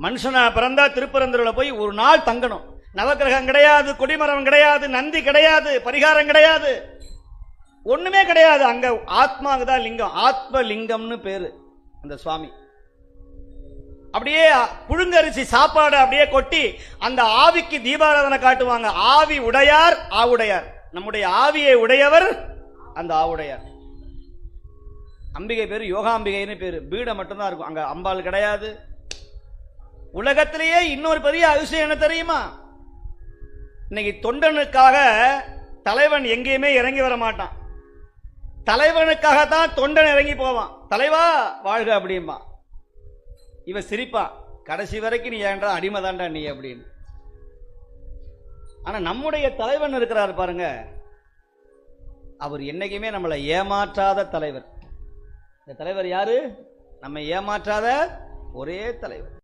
மனுஷனா பிறந்தா திருப்பரந்தூர்ல போய் ஒரு நாள் தங்கணும். நவக்கிரகம் கிடையாது கொடிமரம் கிடையாது நந்தி கிடையாது பரிகாரம் கிடையாது. ஒண்ணுமே கிடையாது. அங்க ஆத்மாவுக்கு தான் லிங்கம். ஆத்ம லிங்கம்னு பேரு அந்த சுவாமி. அப்படியே புழுங்கரிசி சாப்பாடு அப்படியே கொட்டி அந்த ஆவிக்கு தீபாராதனை காட்டுவாங்க. ஆவி உடையார் ஆவுடையார். நம்முடைய ஆவியை உடையவர் அந்த ஆவுடையார். அம்பிகை பேர் யோகாம்பிகைன்னு பேர். பீடை மட்டும்தான் இருக்கும். அங்கே அம்பாள் கிடையாது. உலகத்திலேயே இன்னொரு பெரிய அதிசயம் என்ன தெரியுமா? இன்னைக்கு தொண்டனுக்காக தலைவன் எங்கேயுமே இறங்கி வர மாட்டான். தலைவனுக்காக தான் தொண்டன் இறங்கி போவான். தலைவா வாழ்க அப்படிம்பா. இவன் சிரிப்பான் கடைசி வரைக்கும் நீ ஏன்டா அடிமைதான்டா நீ? அப்படின்னு. ஆனா நம்முடைய தலைவன் இருக்கிறார் பாருங்க. அவர் என்னைக்குமே நம்மளை ஏமாற்றாத தலைவர். இந்த தலைவர் யாரு? நம்ம ஏமாற்றாத ஒரே தலைவர்.